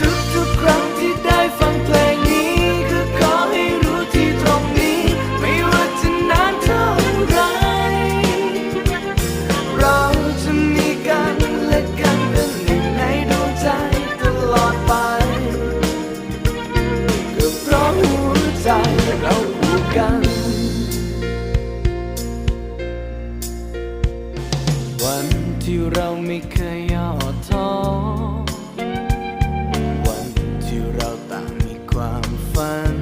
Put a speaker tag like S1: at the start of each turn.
S1: ทุกๆครั้งที่ได้ฟังเพลงนี้ก็ขอให้รู้ที่ตรงนี้ ไม่ว่าจะนานเท่าไร เราจะมีกันและกันเป็นหนึ่งในดวงใจตลอดไปก็เพราะหัวใจเราคู่กัน วันที่เราไม่เคย 把你มี